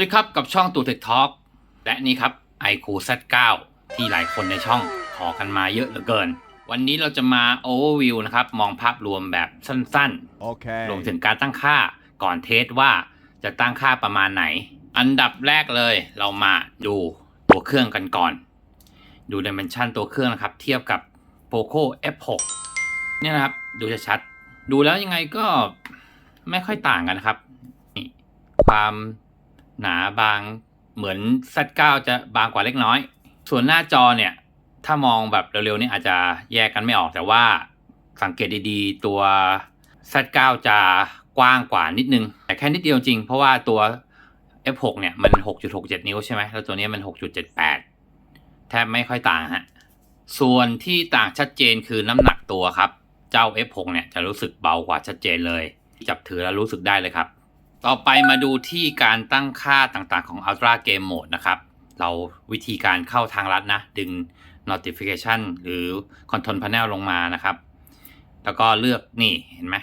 ดีครับกับช่องตูเทคทอ l k และนี่ครับ iQ Z9 ที่หลายคนในช่องขอกันมาเยอะเหลือเกิน วันนี้เราจะมา overview นะครับ มองภาพรวมแบบสั้น Okay. ๆรวมถึงการตั้งค่าก่อนเทสว่าจะตั้งค่าประมาณไหน อันดับแรกเลยเรามาดูตัวเครื่องกันก่อน ดู dimension ตัวเครื่องนะครับ เทียบกับ Poco F6 เนี่ยนะครับ ดูชัดๆดูแล้วยังไงก็ไม่ค่อยต่างกันนะครับนี่ความ หนาบางเหมือน Z9 จะบางกว่าเล็กน้อย ส่วนหน้าจอเนี่ย ถ้ามองแบบเร็วๆนี่อาจจะแยกกันไม่ออกแต่ว่าสังเกตดีๆ ตัว Z9 จะกว้างกว่านิดนึง แต่แค่นิดเดียวจริง เพราะว่าตัว F6 เนี่ยมัน 6.67 นิ้วใช่ไหมแล้วตัวนี้มัน 6.78 แทบไม่ค่อยต่างฮะ ส่วนที่ต่างชัดเจนคือน้ำหนักตัวครับ เจ้า F6 เนี่ยจะรู้สึกเบากว่าชัดเจนเลย จับถือแล้วรู้สึกได้เลยครับ ต่อไปมาดูที่การตั้งค่าต่างๆของ Ultra Game Mode นะครับ เราวิธีการเข้าทางลัดนะ ดึง notification หรือ control panel ลงมานะครับ แล้วก็เลือกนี่เห็นไหม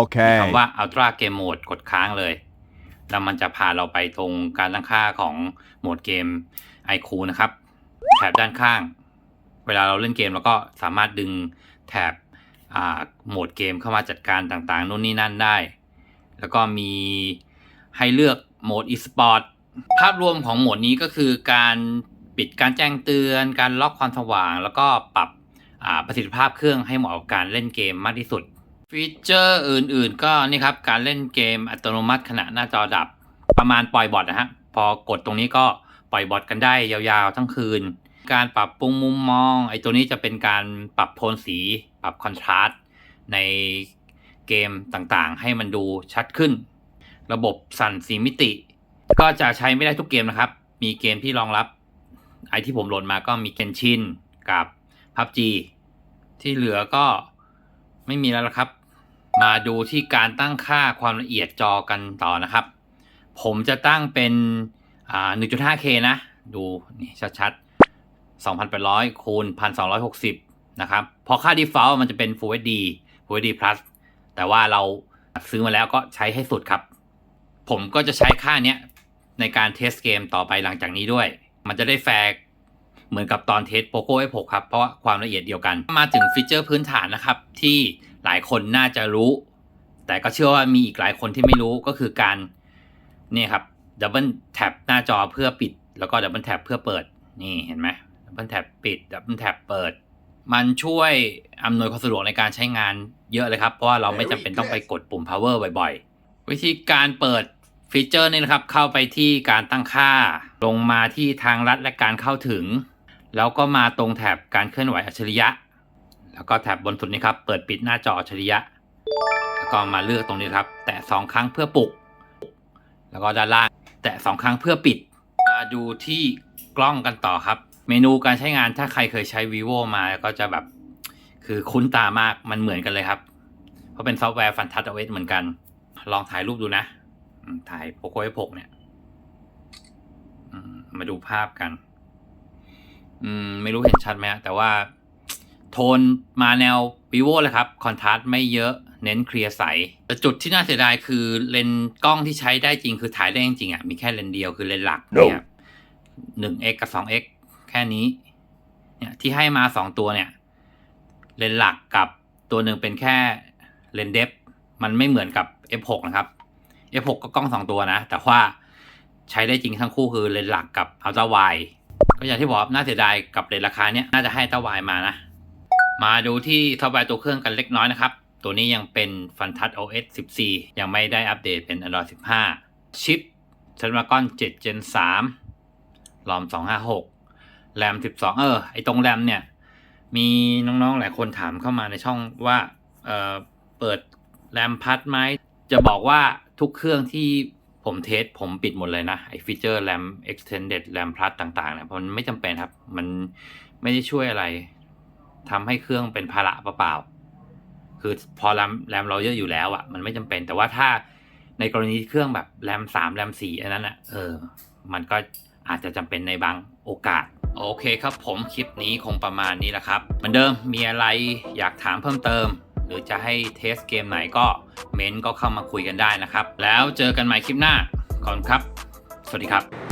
Okay. คำว่า Ultra Game Mode กดค้างเลย แล้วมันจะพาเราไปตรงการตั้งค่าของโหมดเกม iQ นะครับ แถบด้านข้าง เวลาเราเล่นเกมเราก็สามารถดึงแถบอ่าโหมดเกมเข้ามาจัดการต่างๆนู่นนี่นั่นได้ แล้วก็มีให้เลือกโหมด e-sport ภาพรวมของโหมดนี้ก็คือการปิดการแจ้งเตือน การล็อกความสว่าง แล้วก็ปรับประสิทธิภาพเครื่องให้เหมาะกับการเล่นเกมมากที่สุด ฟีเจอร์อื่นๆ ก็นี่ครับ การเล่นเกมอัตโนมัติขณะหน้าจอดับประมาณปล่อยบอทนะฮะ พอกดตรงนี้ก็ปล่อยบอทกันได้ยาวๆทั้งคืน การปรับปรุงมุมมอง ไอ้ตัวนี้จะเป็นการปรับโทนสี ปรับคอนทราสต์ใน เกมต่างๆ ให้มันดูชัดขึ้น ระบบสั่นสีมิติ ก็จะใช้ไม่ได้ทุกเกมนะครับ มีเกมที่รองรับ ไอที่ผมโหลดมาก็มีเกนชินกับ PUBG ที่เหลือก็ไม่มีแล้วละครับ มาดูที่การตั้งค่าความละเอียดจอกันต่อนะครับ ผมจะตั้งเป็นอ่า 1.5K นะ ดูนี่ชัดๆ 2,800คูณ1,260 นะครับ พอค่า default มันจะเป็น Full HD Full HD Plus แต่ว่าเราซื้อมาแล้วก็ใช้ให้สุดครับ ผมก็จะใช้ค่าเนี้ยในการเทสเกมต่อไปหลังจากนี้ด้วย มันจะได้แฟร์เหมือนกับตอนเทส Poco F6 ครับ เพราะาความละเอียดเดียวกัน มาถึงฟีเจอร์พื้นฐานนะครับ ที่หลายคนน่าจะรู้ แต่ก็เชื่อว่ามีอีกหลายคนที่ไม่รู้ก็คือการนี่ครับดับเบิลแท็บหน้าจอเพื่อปิด แล้วก็ดับเบิลแท็บเพื่อเปิด นี่เห็นไหมดับเบิลแท็บปิดดับเบิลแท็บเปิด มันช่วยอำนวยความสะดวกในการใช้งานเยอะเลยครับ เพราะว่าเราไม่จำเป็นต้องไปกดปุ่ม power บ่อยๆ วิธีการเปิดฟีเจอร์นี่นะครับ เข้าไปที่การตั้งค่า ลงมาที่ทางลัดและการเข้าถึง แล้วก็มาตรงแถบการเคลื่อนไหวอัจฉริยะ แล้วก็แถบบนสุดนี้ครับ เปิดปิดหน้าจออัจฉริยะ แล้วก็มาเลือกตรงนี้ครับ แตะสองครั้งเพื่อปลุก แล้วก็ด้านล่าง แตะสองครั้งเพื่อปิด มาดูที่กล้องกันต่อครับ เมนูการใช้งานถ้าใครเคยใช้ vivo มาก็จะแบบ คือคุ้นตามากมันเหมือนกันเลยครับ เพราะเป็นซอฟต์แวร์ฟันทัชเอาไว้เหมือนกัน ลองถ่ายรูปดูนะ ถ่าย Poco F6 เนี่ยมาดูภาพกัน อืม ไม่รู้เห็นชัดไหมแต่ว่า โทนมาแนว vivo เลยครับ คอนทราสต์ไม่เยอะเน้นเคลียร์ใส แต่จุดที่น่าเสียดายคือเลนส์กล้องที่ใช้ได้จริงคือถ่ายได้จริงอะ มีแค่เลนส์เดียวคือเลนส์หลักเนี่ยหนึ่ง x กับสอง x แค่นี้เนี่ยที่ให้มาสองตัวเนี่ยเลนหลักกับตัวหนึ่งเป็นแค่เลนเดฟมันไม่เหมือนกับ f6 นะครับ f6 ก็กล้องสองตัวนะ แต่ว่าใช้ได้จริงทั้งคู่คือเลนหลักกับอัลตร้าไวก็อย่างที่บอกน่าเสียดายกับเลนราคาเนี้ยน่าจะให้อัลตร้าไวมานะ มาดูที่ซอฟต์แวร์ตัวเครื่องกันเล็กน้อยนะครับ ตัวนี้ยังเป็น f u n t o u c OS 14 ยังไม่ได้อัปเดตเป็น Android 15 ชิป Snapdragon 7 Gen 3 ROM 256 แรม12เออไอตรงแรมเนี่ย มีน้องๆหลายคนถามเข้ามาในช่องว่าเออเปิดแรมพัดไหมจะบอกว่าทุกเครื่องที่ผมเทสผมปิดหมดเลยนะไอฟีเจอร์แรม extended แรมพัดต่างๆเนี่ยมันไม่จำเป็นครับ มันไม่ได้ช่วยอะไรทำให้เครื่องเป็นภาระเปล่าๆคือพอแรมแรมเราเยอะอยู่แล้วอะ่ะ มันไม่จำเป็น แต่ว่าถ้าในกรณีเครื่องแบบแรมสามแรมสี่อันนั้นอะเออ มันก็อาจจะจำเป็นในบางโอกาส โอเคครับผมคลิปนี้คงประมาณนี้แหละครับ เหมือนเดิมมีอะไรอยากถามเพิ่มเติม หรือจะให้เทสเกมไหนก็เม้นก็เข้ามาคุยกันได้นะครับ แล้วเจอกันใหม่คลิปหน้าก่อนครับ สวัสดีครับ